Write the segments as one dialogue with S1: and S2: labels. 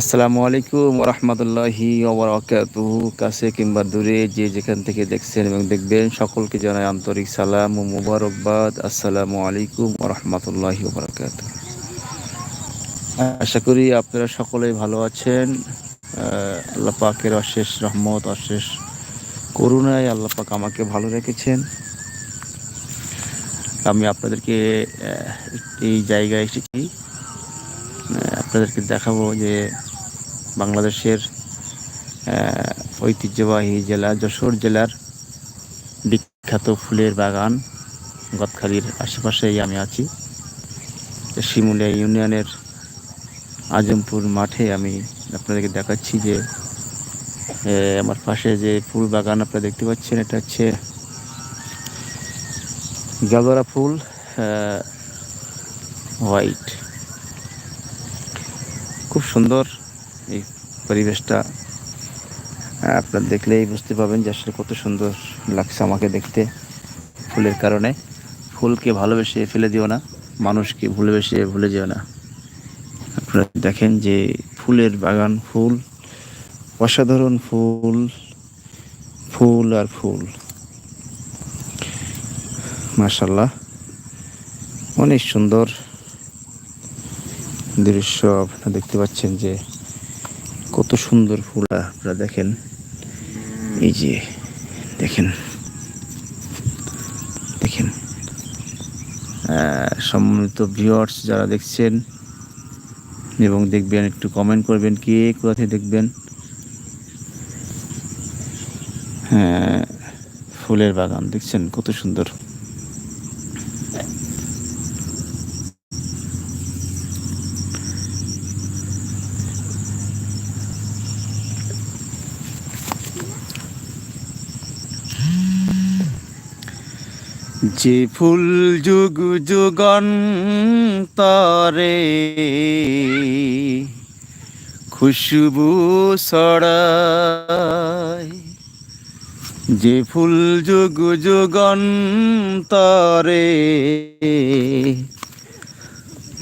S1: আসসালামু আলাইকুম রহমতুল্লাহি কাছে কিংবা দূরে যে যেখান থেকে দেখছেন এবং দেখবেন, সকলকে জানাই আন্তরিক সালাম ও মুবারকবাদ। আসসালামু আলাইকুম রহমতুল্লাহি ওবরাকাতু আশা করি আপনারা সকলেই ভালো আছেন। আল্লাহ পাকের অশেষ রহমত, অশেষ করুণায় আল্লাহ পাক আমাকে ভালো রেখেছেন। আমি আপনাদেরকে এই জায়গায় এসেছি। আপনাদেরকে দেখাবো যে বাংলাদেশের ঐতিহ্যবাহী জেলা, যশোর জেলার বিখ্যাত ফুলের বাগান গদখালির আশেপাশেই আমি আছি। শিমুলিয়া ইউনিয়নের আজমপুর মাঠে আমি আপনাদেরকে দেখাচ্ছি যে আমার পাশে যে ফুল বাগান আপনারা দেখতে পাচ্ছেন, এটা হচ্ছে গালরা ফুল হোয়াইট। খুব সুন্দর পরিবেশটা আপনার দেখলেই বুঝতে পারবেন যে আসলে কত সুন্দর লাগছে আমাকে দেখতে ফুলের কারণে। ফুলকে ভালোবেসে ফেলে দিও না, মানুষকে ভুলেবেসে ভুলে যেও না। আপনারা দেখেন যে ফুলের বাগান, ফুল, অসাধারণ ফুল ফুল আর ফুল। মাশাল্লাহ অনেক সুন্দর দৃশ্য আপনারা দেখতে পাচ্ছেন যে কত সুন্দর ফুল আপনারা দেখেন। এই যে, দেখেন। দেখেন। সম্মানিত ভিউয়ার্স যারা দেখছেন এবং দেখবেন, একটু কমেন্ট করবেন কে কোথা দেখবেন। হ্যাঁ ফুলের বাগান, দেখছেন কত সুন্দর। যে ফুল যুগ যুগান্তরে খুশবু ছড়ায়। যে ফুল যুগ যুগান্তরে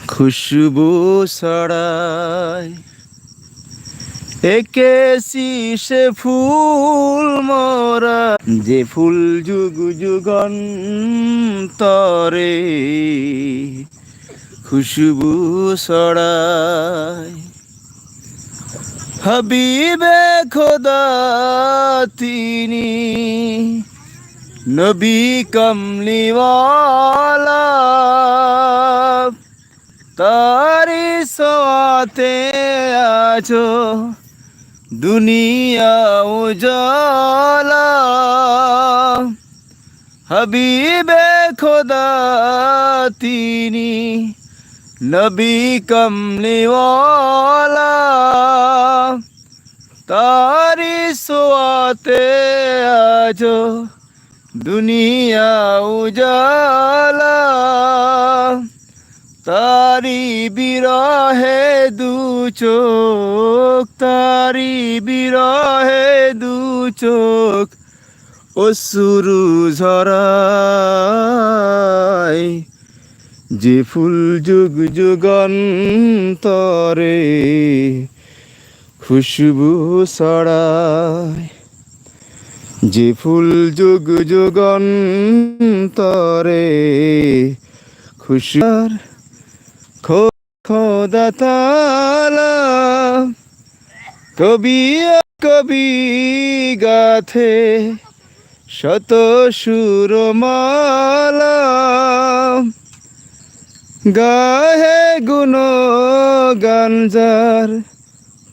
S1: খুশবু ছড়ায়। একে সে ফুল মরা, যে ফুল যুগ যুগান্তরে খুশবু ছড়ায়। হাবিবে খোদা, তিনি নবী কমলিওয়ালা। তারি সোয়াতে আছো দুনিয়া উজালা হাবিবে খোদা তিনি নবী কমলিওয়ালা তারি সোয়াতে আছো দুনিয়া উজালা তারি বিরহে দু চোখ, তারি বিরহে দু চোখ অসুরু ঝরায়। যে ফুল যুগ যুগান্তরে খুশবু ছড়ায়। যে ফুল যুগ যুগান্তরে খুশার খোদা তালা কবি কবি গাথে শত সুরমালা গাহে গুণ গানজার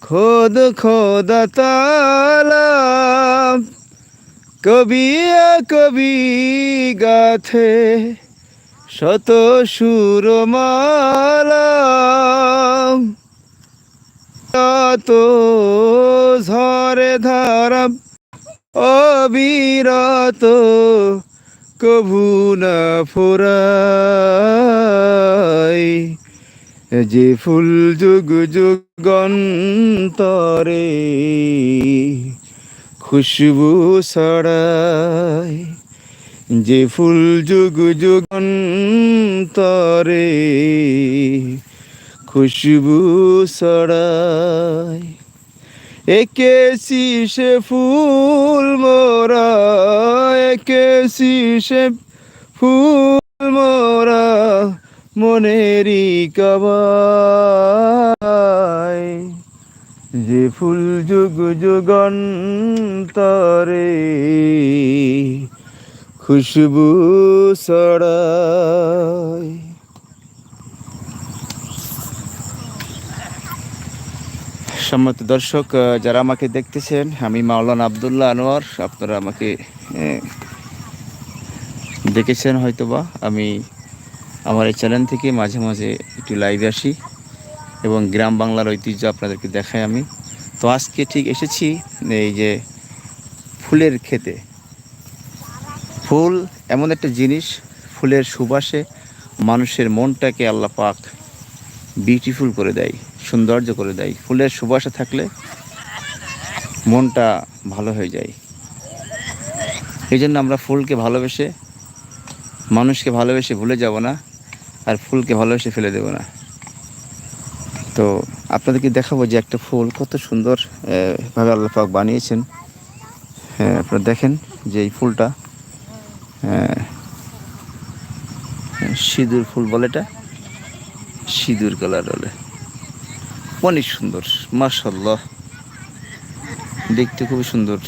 S1: খোদ খোদা কবি কবি গাথে শত সুরমালা। তো ঝরে ধারা অবিরত কভু না ফুরাই। যে ফুল যুগ যুগন্তরে খুশবু ছড়ায় যে ফুল যুগ যুগান্তরে খুশবু ছড়ায়। এঁকেছি সে ফুল মোরা, এঁকেছি সে ফুল মোরা মনেরই কবাই যে ফুল যুগ যুগান্তরে খুশবু ছড়ায় সম্মত দর্শক যারা আমাকে দেখতেছেন, আমি মাওলানা আবদুল্লাহ আনোয়ার। আপনারা আমাকে দেখেছেন হয়তোবা। আমি আমার এই চ্যানেল থেকে মাঝে মাঝে একটু লাইভে আসি এবং গ্রাম বাংলার ঐতিহ্য আপনাদেরকে দেখাই আমি। তো আজকে ঠিক এসেছি এই যে ফুলের খেতে ফুল, এমন একটা জিনিস, ফুলের সুবাসে মানুষের মনটাকে আল্লাহ পাক বিউটিফুল করে দেয়, সৌন্দর্য করে দেয়। ফুলের সুবাসে থাকলে মনটা ভালো হয়ে যায়। এই জন্য আমরা ফুলকে ভালোবেসে, মানুষকে ভালোবেসে ভুলে যাব না, আর ফুলকে ভালোবেসে ফেলে দেব না। তো আপনাদেরকে দেখাবো যে একটা ফুল কত সুন্দর ভাবে আল্লাহ পাক বানিয়েছেন। হ্যাঁ আপনারা দেখেন যে এই ফুলটা সিঁদুর ফুল বলে এটা? সিঁদুর কালার বলে অনেক সুন্দর মাশাল্লাহ দেখতে খুবই সুন্দর।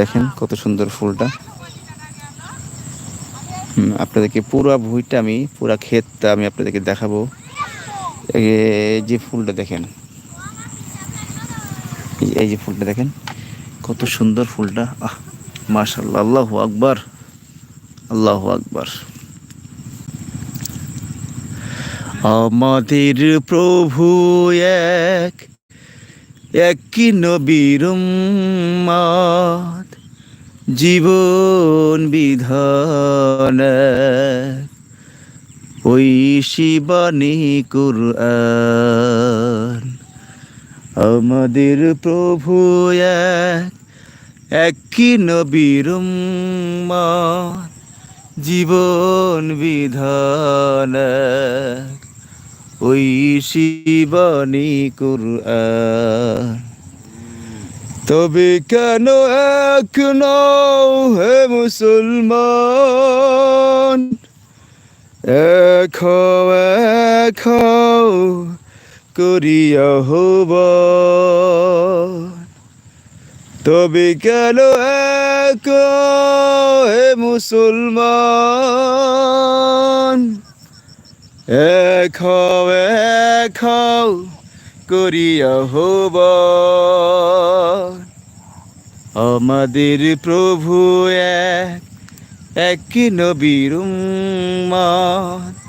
S1: দেখেন কত সুন্দর ফুলটা। আপনাদেরকে পুরো ভুঁইটা আমি, পুরা ক্ষেতটা আমি আপনাদেরকে দেখাবো। যে ফুলটা দেখেন। এই- যে ফুলটা দেখেন, কত সুন্দর ফুলটা। আহ মাশাল্লাহ আল্লাহ আকবার আল্লাহ আকবার। আমাদের প্রভু এক, একই নবীর জীবন বিধান ওই শিবানী কুরআন। আমাদের প্রভু এক একই নবীর জীবন বিধান ওই শিবানী কুরআন। তবে কেন এক হে মুসলমান? এক হও, করিয়া হব। তবে কেন এক হে মুসলমান? এক হও, এক হও, করিয়া হব। আমাদের প্রভু এক একই নবীর উম্মত,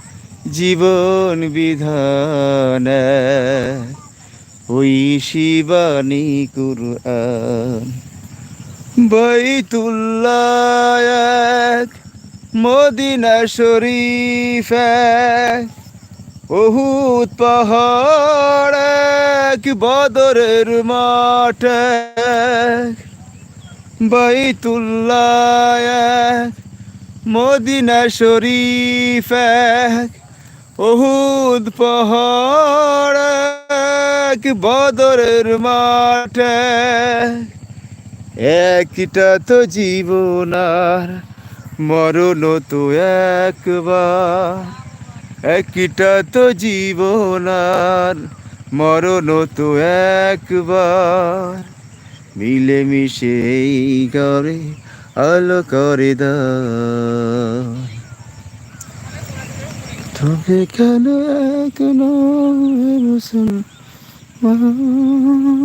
S1: জীবন বিধান। ওই শিবানী কুরআন। বাইতুল্লাহ এক, মদিনা শরীফ। বহুত পাহাড় বদরের মাঠ বাইতুল্লাহ এক, মদিনা শরীফ ওহুদ পাহাড় বদরের মাঠ। একটা তো জীবন আর মরণ তো একবার। একটা তো জীবন আর মরণ তো একবার। মিলে মিশে এই করে আলো করে দাও। তবে কেন এক